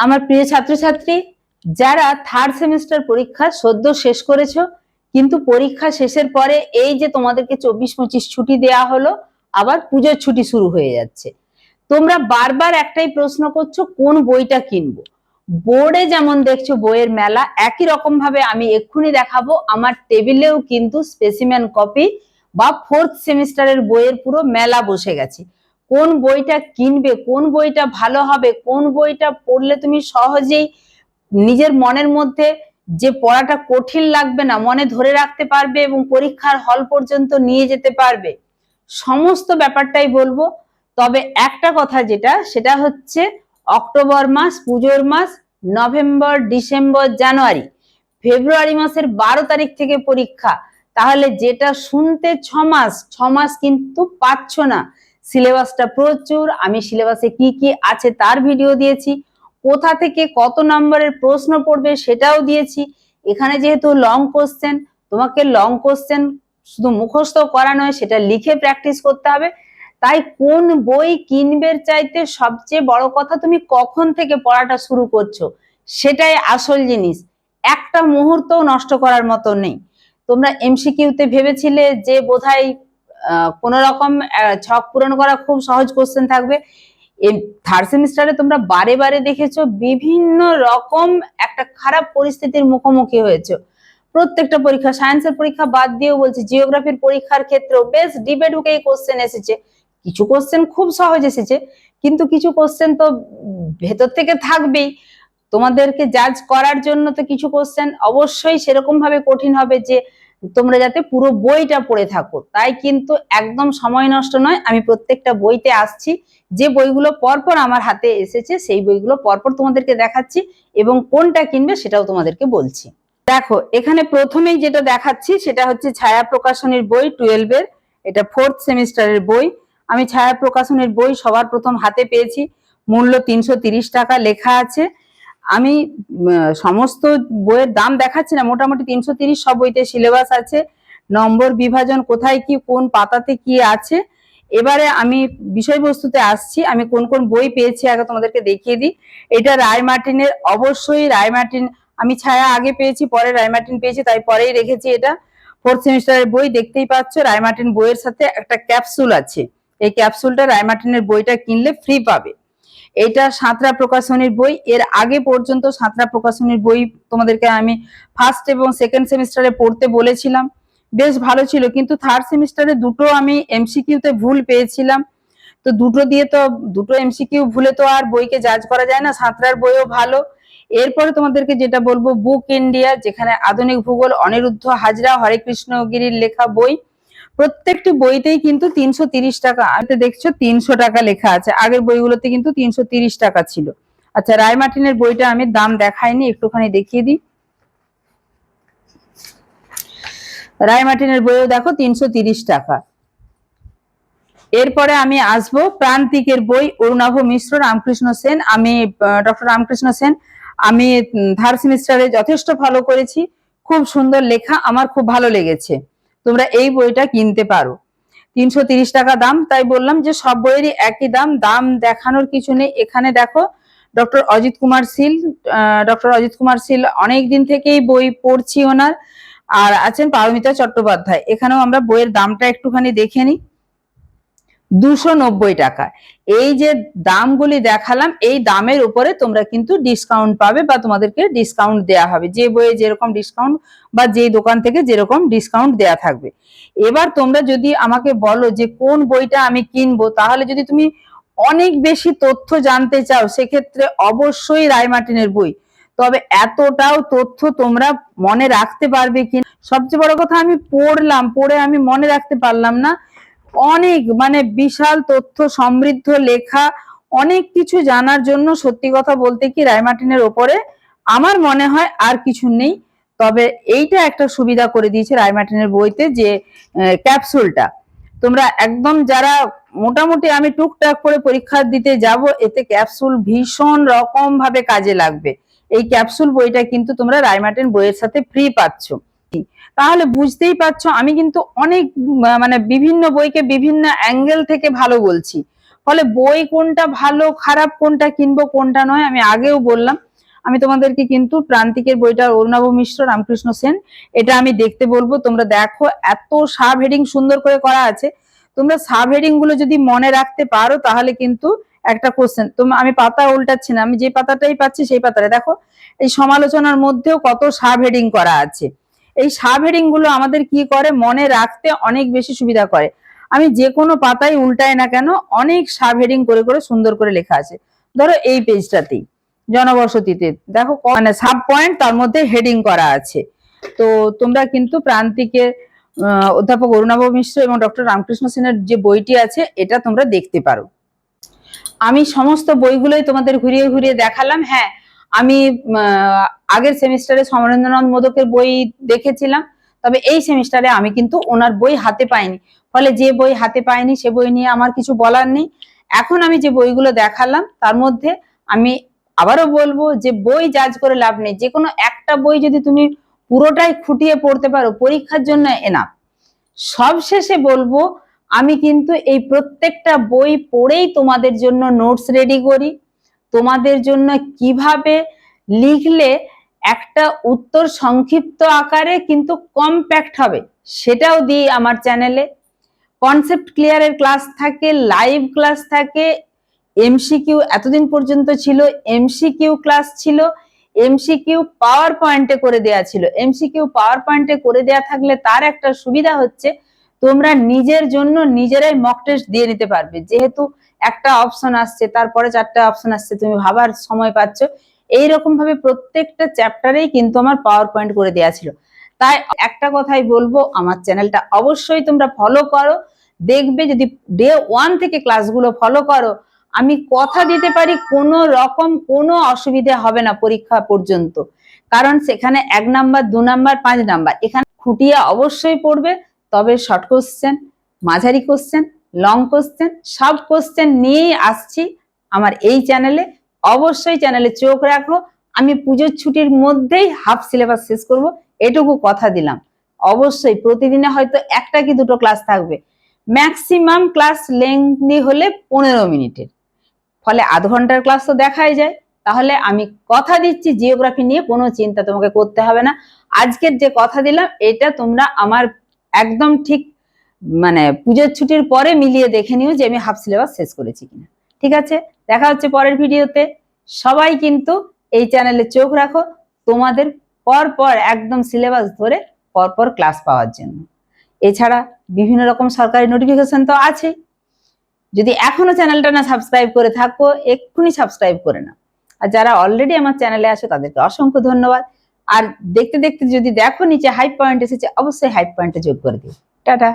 আমার প্রিয় ছাত্রছাত্রী, যারা থার্ড সেমিস্টার পরীক্ষা সদ্য শেষ করেছ, কিন্তু পরীক্ষা শেষের পরে এই যে তোমাদেরকে চব্বিশ পঁচিশ ছুটি দেয়া হলো, আবার পুজোর ছুটি শুরু হয়ে যাচ্ছে। তোমরা বারবার একটাই প্রশ্ন করছ, কোন বইটা কিনবো? বোর্ডে যেমন দেখছ বইয়ের মেলা, একই রকম ভাবে আমি এক্ষুনি দেখাবো। আমার টেবিলেও কিন্তু স্পেসিম্যান কপি বা ফোর্থ সেমিস্টারের বইয়ের পুরো মেলা বসে গেছে। কোন বইটা কিনবে, কোন বইটা ভালো হবে, কোন বইটা পড়লে তুমি সহজেই নিজের মনের মধ্যে যে পড়াটা কঠিন লাগবে না, মনে ধরে রাখতে পারবে এবং পরীক্ষার হল পর্যন্ত নিয়ে যেতে পারবে। সমস্ত ব্যাপারটাই বলব। তবে একটা কথা যেটা, সেটা হচ্ছে অক্টোবর মাস, পুজোর মাস, নভেম্বর, ডিসেম্বর, জানুয়ারি। ফেব্রুয়ারি মাসের বারো তারিখ থেকে পরীক্ষা। তাহলে যেটা শুনতে ছ মাস ছ মাস কিন্তু পাচ্ছ না। সিলেবাসটা প্রচুর, আমি সিলেবাসে কি কি আছে তার ভিডিও দিয়েছি, কোথা থেকে কত নম্বরের প্রশ্ন পড়বে সেটাও দিয়েছি। এখানে যেহেতু লং কোশ্চেন তোমাকে লং কোশ্চেন শুধু মুখস্থ করা নয়, সেটা লিখে প্র্যাকটিস করতে হবে। তাই কোন বই কিনবের চাইতে সবচেয়ে বড় কথা তুমি কখন থেকে পড়াটা শুরু করছ? সেটাই আসল জিনিস। একটা মুহূর্তও নষ্ট করার মতো নেই। তোমরা এমসিকিউতে ভেবেছিলে যে বোধহয় কোন রকম ছক পূরণ করা খুব সহজ কোশ্চেন থাকবে। থার্ড সেমিস্টারে তোমরা বারে বারে দেখেছ বিভিন্ন রকম একটা খারাপ পরিস্থিতির মুখোমুখি হয়েছে। প্রত্যেকটা পরীক্ষা সায়েন্সের পরীক্ষা বাদ দিয়েও বলছি জিওগ্রাফির পরীক্ষার ক্ষেত্রেও বেশ ডিবে ঢুকেই কোশ্চেন এসেছে। কিছু কোশ্চেন খুব সহজ এসেছে, কিন্তু কিছু কোশ্চেন তো ভেতর থেকে থাকবেই। তোমাদেরকে জাজ করার জন্য তো কিছু কোশ্চেন অবশ্যই সেরকম ভাবে কঠিন হবে যে তোমরা যাতে পুরো বইটা পড়ে থাকো। তাই কিন্তু একদম সময় নষ্ট নয়, আমি প্রত্যেকটা বইতে আসছি। যে বইগুলো পরপর আমার হাতে এসেছে, সেই বইগুলো পরপর তোমাদেরকে দেখাচ্ছি এবং কোনটা কিনবে সেটাও তোমাদেরকে বলছি। দেখো, এখানে প্রথমেই যেটা দেখাচ্ছি, সেটা হচ্ছে ছায়া প্রকাশনীর বই টুয়েলভের এটা ফোর্থ সেমিস্টারের বই। আমি ছায়া প্রকাশনের বই সবার প্রথম হাতে পেয়েছি। মূল্য তিনশো টাকা লেখা আছে। আমি সমস্ত বইয়ের দাম দেখাচ্ছি না, মোটামুটি তিনশো তিরিশ সব বইতে সিলেবাস আছে। নম্বর বিভাজন কোথায় কি, কোন পাতাতে কি আছে? এবারে আমি বিষয়বস্তুতে আসছি, আমি কোন কোন বই পেয়েছি আগে তোমাদেরকে দেখিয়ে দিই। এটা রায় মার্টিনের, অবশ্যই রায় মার্টিন, আমি ছায়া আগে পেয়েছি, পরে রায় মার্টিন পেয়েছি, তাই পরেই রেখেছি এটা। ফোর্থ সেমিস্টারের বই দেখতেই পাচ্ছ, রায় মার্টিন বইয়ের সাথে একটা ক্যাপসুল আছে। এই ক্যাপসুলটা রায় মার্টিনের বইটা কিনলে ফ্রি পাবে। এটা সাঁতরা প্রকাশনীর বই। এর আগে পর্যন্ত সাঁতরা প্রকাশনীর বই তোমাদেরকে আমি ফার্স্ট এবং সেকেন্ড সেমিস্টারে পড়তে বলেছিলাম। বেশ ভালো ছিল, কিন্তু থার্ড সেমিস্টারে দুটো আমি এমসিকিউতে ভুল পেয়েছিলাম। তো দুটো দিয়ে তো, দুটো এমসিকিউ ভুলে তো আর বইকে জাজ করা যায় না, সাঁতরার বইও ভালো। এরপরে তোমাদেরকে যেটা বলব বুক ইন্ডিয়া যেখানে আধুনিক ভূগোল, অনিরুদ্ধ হাজরা, হরে কৃষ্ণগিরির লেখা বই। প্রত্যেকটি বইতেই কিন্তু তিনশো তিরিশ টাকা দেখছ তিনশো টাকা লেখা আছে। আগের বইগুলোতে কিন্তু তিনশো তিরিশ টাকা ছিল। আচ্ছা রায় মার্টিনের বইটা আমি দাম দেখাইনি, একটুখানি দেখিয়ে দিই। রায় মার্টিনের বইও দেখো তিনশো তিরিশ টাকা। এরপরে আমি আসব প্রান্তিকের বই অরুণাভ মিশ্র, রামকৃষ্ণ সেন। আমি ডক্টর রামকৃষ্ণ সেন, আমি থার্ড সেমিস্টারে যথেষ্ট ফলো করেছি। খুব সুন্দর লেখা, আমার খুব ভালো লেগেছে। তোমরা এই বইটা কিনতে পারো। তিনশো টাকা দাম, তাই বললাম যে সব বইয়েরই একই দাম। দাম দেখানোর কিছু নেই। এখানে দেখো, ডক্টর অজিত কুমার শীল ডক্টর অজিত কুমার শীল অনেক দিন থেকেই বই পড়ছি ওনার। আর আছেন পারমিতা চট্টোপাধ্যায়। এখানেও আমরা বইয়ের দামটা একটুখানি দেখে নিই। দুশো নব্বই টাকা। এই যে দামগুলি দেখালাম, এই দামের উপরে তোমরা কিন্তু ডিসকাউন্ট পাবে বা তোমাদেরকে ডিসকাউন্ট দেয়া হবে। যে বইয়ে যেরকম ডিসকাউন্ট বা যে দোকান থেকে যেরকম ডিসকাউন্ট দেয়া থাকবে। এবার তোমরা যদি আমাকে বলো যে কোন বইটা আমি কিনবো, তাহলে যদি তুমি অনেক বেশি তথ্য জানতে চাও, সেক্ষেত্রে অবশ্যই রায়মার্টিনের বই। তবে এতটাও তথ্য তোমরা মনে রাখতে পারবে কি সবচেয়ে বড় কথা আমি পড়লাম, পড়ে আমি মনে রাখতে পারলাম না। অনেক মানে বিশাল তথ্য, সমৃদ্ধ লেখা, অনেক কিছু জানার জন্য সত্যি কথা বলতে কি রায়মার্টিনের ওপরে আমার মনে হয় আর কিছু নেই। তবে এইটা একটা সুবিধা করে দিয়েছে রায়মার্টিনের বইতে যে ক্যাপসুলটা। তোমরা একদম যারা মোটামুটি আমি টুকটাক করে পরীক্ষা দিতে যাব, এতে ক্যাপসুল ভীষণ রকম ভাবে কাজে লাগবে। এই ক্যাপসুল বইটা কিন্তু তোমরা রায়মার্টিন বইয়ের সাথে ফ্রি পাচ্ছ। তাহলে বুঝতেই পারছ, আমি কিন্তু অনেক মানে বিভিন্ন বইকে বিভিন্ন অ্যাঙ্গেল থেকে ভালো বলছি। ফলে বই কোনটা ভালো, খারাপ কোনটা কিনবো, কোনটা নয়, আমি আগেও বললাম। আমি তোমাদেরকে কিন্তু প্রান্তিকের বইটা অরুণাভ মিশ্র, রামকৃষ্ণ সেন, এটা আমি দেখতে বলব। তোমরা দেখো, এত সাব হেডিং সুন্দর করে করা আছে। তোমরা সাব হেডিংগুলো যদি মনে রাখতে পারো, তাহলে কিন্তু একটা কোশ্চেন তোমরা আমি পাতা উল্টাচ্ছি না, আমি যে পাতাটাই পাচ্ছি সেই পাতাটা। দেখো, এই সমালোচনার মধ্যেও কত সাব হেডিং করা আছে। এই সাব হেডিংগুলো আমাদের কি করে? মনে রাখতে অনেক বেশি সুবিধা করে। আমি যে কোনো পাতায় উল্টাই না কেন, অনেক সাব হেডিং করে করে সুন্দর করে লেখা আছে। ধরো এই পেজটাতেই, জনবসতিতে। দেখো মানে সাব পয়েন্ট, তার মধ্যে হেডিং করা আছে। তো তোমরা কিন্তু প্রান্তিকের অধ্যাপক অরুণাভ মিশ্র এবং ডক্টর রামকৃষ্ণ সেনের যে বইটি আছে, এটা তোমরা দেখতে পারো। আমি সমস্ত বইগুলোই তোমাদের ঘুরিয়ে ঘুরিয়ে দেখালাম। হ্যাঁ আমি আগের সেমিস্টারে সমরেন্দ্রনাথ মোদকের বই দেখেছিলাম, তবে এই সেমিস্টারে আমি কিন্তু ওনার বই হাতে পাইনি। ফলে যে বই হাতে পাইনি, সে বই নিয়ে আমার কিছু বলার নেই। এখন আমি যে বইগুলো দেখালাম, তার মধ্যে আমি আবারও বলব যে বই জাজ করে লাভ নেই। যে কোনো একটা বই যদি তুমি পুরোটাই খুঁটিয়ে পড়তে পারো, পরীক্ষার জন্য এনাফ সবশেষে বলব, আমি কিন্তু এই প্রত্যেকটা বই পড়েই তোমাদের জন্য নোটস রেডি করি। তোমাদের জন্য কীভাবে লিখলে একটা উত্তর সংক্ষিপ্ত আকারে কিন্তু কম্প্যাক্ট হবে, সেটাও দিই আমার চ্যানেলে কনসেপ্ট ক্লিয়ারের ক্লাস থাকে লাইভ ক্লাস থাকে এমসিকিউ এতদিন পর্যন্ত ছিল এমসিকিউ ক্লাস ছিল এমসিকিউ পাওয়ার পয়েন্টে করে দেয়া ছিল। এমসিকিউ পাওয়ার পয়েন্টে করে দেয়া থাকলে তার একটা সুবিধা হচ্ছে তোমরা নিজের জন্য নিজেরাই মক টেস্ট দিয়ে নিতে পারবে। যেহেতু একটা অপশন আসছে, তারপরে চারটা অপশন আসছে, তুমি ভাবার সময় পাচ্ছ। এইরকম ভাবে প্রত্যেকটা চ্যাপ্টারেই কিন্তু আমার পাওয়ার পয়েন্ট করে দেওয়া ছিল। তাই একটা কথাই বলব, আমার চ্যানেলটা অবশ্যই তোমরা ফলো করো। দেখবে যদি ডে ওয়ান থেকে ক্লাসগুলো ফলো করো, আমি কথা দিতে পারি, কোনো রকম কোনো অসুবিধা হবে না পরীক্ষা পর্যন্ত। কারণ সেখানে এক নাম্বার দু নাম্বার পাঁচ নাম্বার এখানে খুঁটিয়ে অবশ্যই পড়বে। তবে শর্ট কোশ্চেন মাঝারি কোশ্চেন লং কোশ্চেন সব কোশ্চেন নিয়েই আসছি আমার এই চ্যানেলে অবশ্যই চ্যানেলে চোখ রাখো। আমি পুজোর ছুটির মধ্যেই হাফ সিলেবাস শেষ করব, এটুকু কথা দিলাম। অবশ্যই প্রতিদিনে হয়তো একটা কি দুটো ক্লাস থাকবে। ম্যাক্সিমাম ক্লাস লেংদি হলে পনেরো মিনিটের। ফলে আধ ঘণ্টার ক্লাস তো দেখাই যায়। তাহলে আমি কথা দিচ্ছি জিওগ্রাফি নিয়ে কোনো চিন্তা তোমাকে করতে হবে না। আজকের যে কথা দিলাম, এটা তোমরা আমার একদম ঠিক মানে পুজোর ছুটির পরে মিলিয়ে দেখে নিও যে আমি হাফ সিলেবাস শেষ করেছি কিনা। ঠিক আছে? দেখা হচ্ছে পরের ভিডিওতে। সবাই কিন্তু এই চ্যানেলে চোখ রাখো। তোমাদের পর পর একদম সিলেবাস ধরে পর পর ক্লাস পাওয়ার জন্য। এছাড়া বিভিন্ন রকম সরকারি নোটিফিকেশন তো আছেই যদি এখনও চ্যানেলটা না সাবস্ক্রাইব করে থাকো, এক্ষুনি সাবস্ক্রাইব করে নাও। আর যারা অলরেডি আমার চ্যানেলে আসে তাদেরকে অসংখ্য ধন্যবাদ। আর দেখতে দেখতে যদি দেখো নিচে হাইপ পয়েন্ট এসেছে, অবশ্যই হাইপ পয়েন্টে যোগ করে দিও। টাটা।